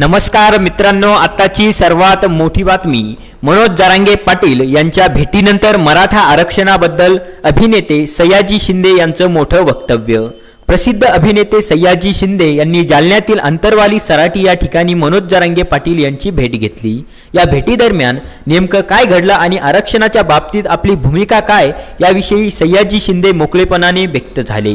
नमस्कार मित्रांनो आत्ताची सर्वात मोठी बातमी. मनोज जारांगे पाटील यांच्या भेटीनंतर मराठा आरक्षणाबद्दल अभिनेते सयाजी शिंदे यांचं मोठं वक्तव्य. प्रसिद्ध अभिनेते सयाजी शिंदे यांनी जालन्यातील अंतरवाली सराटी या ठिकाणी मनोज जरांगे पाटील यांची भेट घेतली. या भेटीदरम्यान नेमकं काय घडलं आणि आरक्षणाच्या बाबतीत आपली भूमिका काय याविषयी सयाजी शिंदे मोकळेपणाने व्यक्त झाले.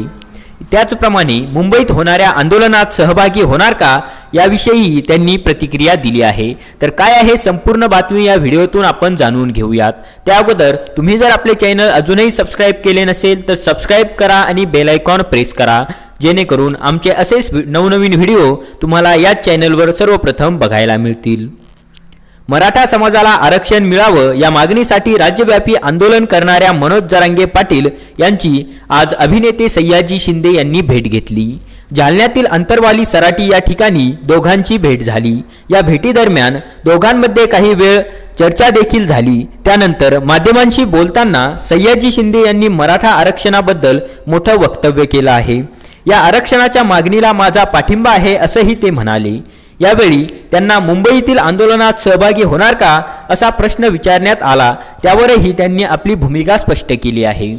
त्याचप्रमाणे मुंबईत होणाऱ्या आंदोलनात सहभागी होणार का याविषयीही त्यांनी प्रतिक्रिया दिली आहे. तर काय आहे संपूर्ण बातमी या व्हिडिओतून आपण जाणून घेऊयात. त्या अगोदर तुम्ही जर आपले चॅनल अजूनही सबस्क्राईब केले नसेल तर सबस्क्राईब करा आणि बेलायकॉन प्रेस करा. जेणेकरून आमचे असेच नवनवीन व्हिडिओ तुम्हाला याच चॅनलवर सर्वप्रथम बघायला मिळतील. मराठा समाजाला आरक्षण मिळावं या मागणीसाठी राज्यव्यापी आंदोलन करणाऱ्या मनोज जरांगे पाटील यांची आज अभिनेते सय्याजी शिंदे यांनी भेट घेतली. जालन्यातील अंतरवाली सराटी या ठिकाणी दोघांची भेट झाली. या भेटीदरम्यान दोघांमध्ये काही वेळ चर्चा देखील झाली. त्यानंतर माध्यमांशी बोलताना सय्याजी शिंदे यांनी मराठा आरक्षणाबद्दल मोठं वक्तव्य केलं आहे. या आरक्षणाच्या मागणीला माझा पाठिंबा आहे असंही ते म्हणाले. यावेळी त्यांना मुंबईतील आंदोलनात सहभागी होणार का असा प्रश्न विचारण्यात आला त्यावरही त्यांनी आपली भूमिका स्पष्ट केली आहे.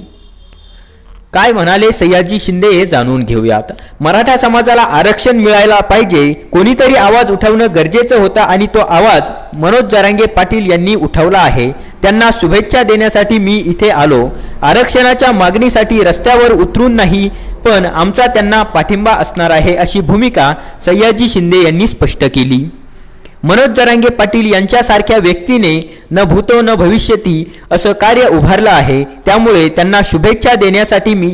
काय म्हणाले सयाजी शिंदे हे जाणून घेऊयात. मराठा समाजाला आरक्षण मिळायला पाहिजे कोणीतरी आवाज उठवणं गरजेचं होतं आणि तो आवाज मनोज जरांगे पाटील यांनी उठवला आहे. त्यांना शुभेच्छा देण्यासाठी मी इथे आलो. आरक्षणाच्या मागणीसाठी रस्त्यावर उतरून नाही पण आमचा त्यांना पाठिंबा असणार आहे अशी भूमिका सय्याजी शिंदे यांनी स्पष्ट केली. मनोज जरांगे पाटील यांच्यासारख्या व्यक्तीने न भूतो न भविष्यती असं कार्य उभारलं आहे त्यामुळे त्यांना शुभेच्छा देण्यासाठी मी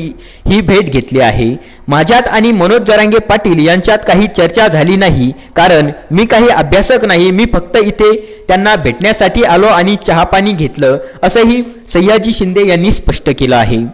ही भेट घेतली आहे. माझ्यात आणि मनोज जरांगे पाटील यांच्यात काही चर्चा झाली नाही कारण मी काही अभ्यासक नाही मी फक्त इथे त्यांना भेटण्यासाठी आलो आणि चहापाणी घेतलं असंही सय्याजी शिंदे यांनी स्पष्ट केलं आहे.